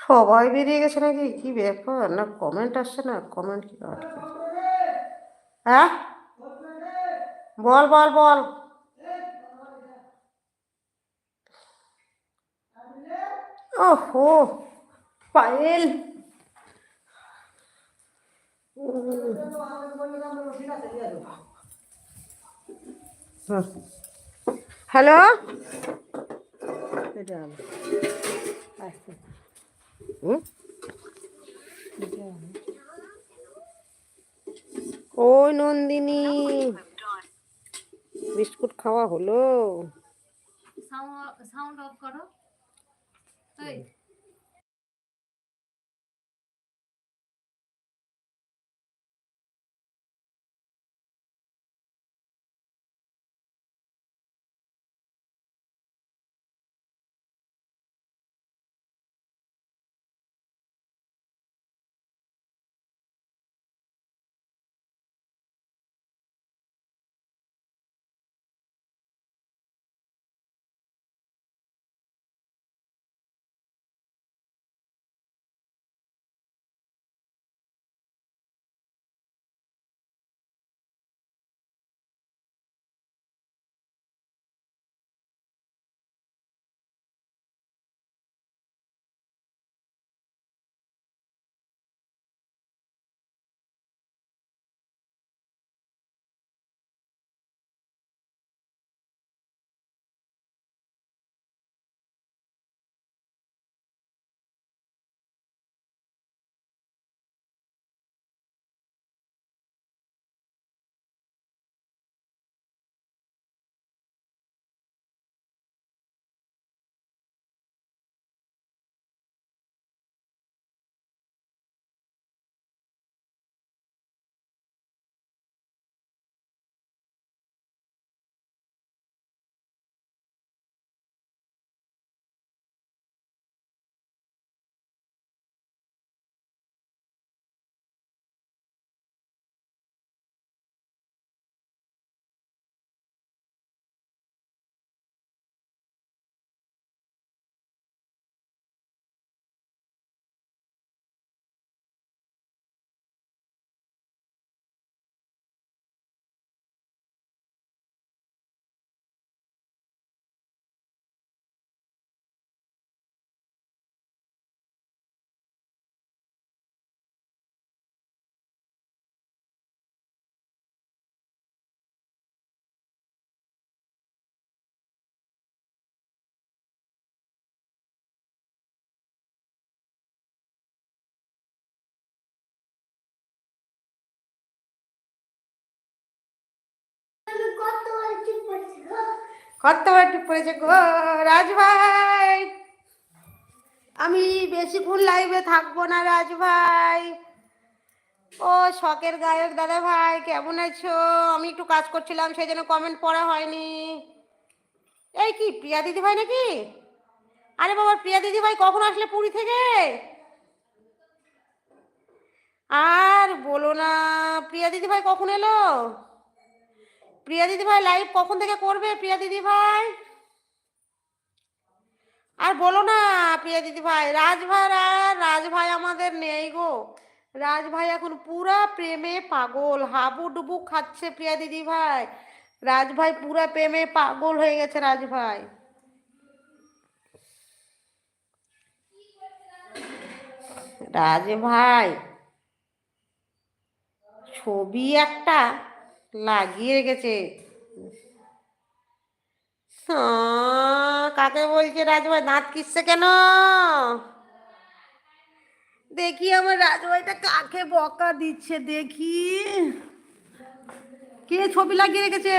সবাই বেরিয়ে গেছে নাকি? কি ব্যাপার? না কমেন্ট আসছে না? কমেন্ট কি আটকে হ্যাঁ? বল বল বল। ওহো, পায়েল। হ্যালো? ওই নন্দিনী বিস্কুট খাওয়া হলো। সাউন্ড অফ করো। এই কত টিপ পড়েছে গো রাজ ভাই আমি বেশিক্ষণ লাইভে থাকব না রাজ ভাই ও শখের গায়ক দাদা ভাই, কেমন আছো? আমি একটু কাজ করছিলাম, সেই জন্য কমেন্ট পড়া হয়নি। এই কি, প্রিয়া দিদি ভাই নাকি? আরে বাবা, প্রিয়া দিদি ভাই কখন আসলে পুরী থেকে? আর বলো না, প্রিয়া দিদি ভাই কখন এলো? প্রিয়া দিদি ভাই লাইভ কখন থেকে করবে? প্রিয়া দিদি ভাই? আর বলো না, প্রিয়া দিদি ভাই, রাজ ভাই রাজ ভাই আমাদের নেই গো। রাজ ভাই এখন পুরা প্রেমে পাগল হাবু ডুবু খাচ্ছে প্রিয়া দিদি ভাই। রাজ ভাই পুরা প্রেমে পাগল হয়ে গেছে, রাজ ভাই। রাজ ভাই, ছবি একটা লাগিয়ে রেখেছে। কাকে বলছে রাজভাই দাঁত কিসছে কেন? দেখি আমার রাজভাইটা কাকে বকা দিচ্ছে, দেখি। কে ছবি লাগিয়ে রেখেছে?